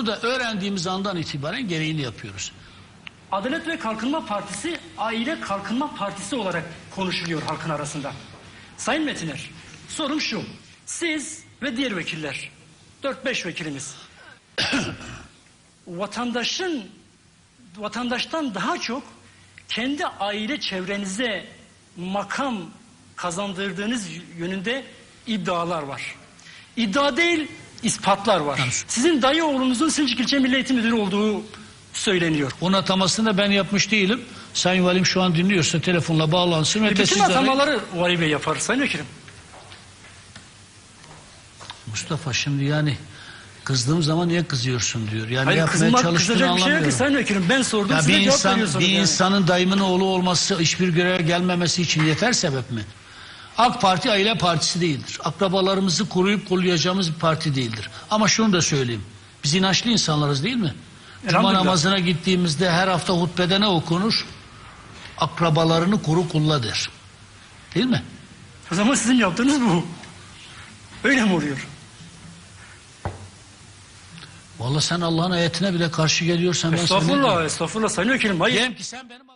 Bunu da öğrendiğimiz andan itibaren gereğini yapıyoruz. Adalet ve Kalkınma Partisi Aile Kalkınma Partisi olarak konuşuluyor halkın arasında. Sayın Metiner, sorum şu. Siz ve diğer vekiller, 4-5 vekilimiz, vatandaşın vatandaştan daha çok kendi aile çevrenize makam kazandırdığınız yönünde iddialar var. İddia değil, ispatlar var. Sizin dayı oğlunuzun Silcik İlçe Milli Eğitim Müdürü olduğu söyleniyor. Onun atamasını da ben yapmış değilim. Sayın Valim şu an dinliyorsa telefonla bağlansın ve E, Bütün tesisleri... atamaları Vali Bey yapar Sayın Vekilim. Mustafa şimdi yani kızdığım zaman niye kızıyorsun diyor. Yani Hayır yapmaya kızmak çalıştığını bir şey yok ki anlamıyorum. Sayın Vekilim. Ben sordum Ya size bir cevap insan veriyorsunuz bir yani. insanın dayımın oğlu olması hiçbir göreve gelmemesi için yeter sebep mi? AK Parti aile partisi değildir. Akrabalarımızı koruyup kollayacağımız bir parti değildir. Ama şunu da söyleyeyim. Biz inançlı insanlarız değil mi? Cuma namazına gittiğimizde her hafta hutbede ne okunur? Akrabalarını koru kulla der. Değil mi? O zaman sizin yaptığınız bu. Öyle mi oluyor? Vallahi sen Allah'ın ayetine bile karşı geliyorsan ben sana Estağfurullah, estağfurullah Sayın Vekilim. Hayır. Diyelim ki sen benim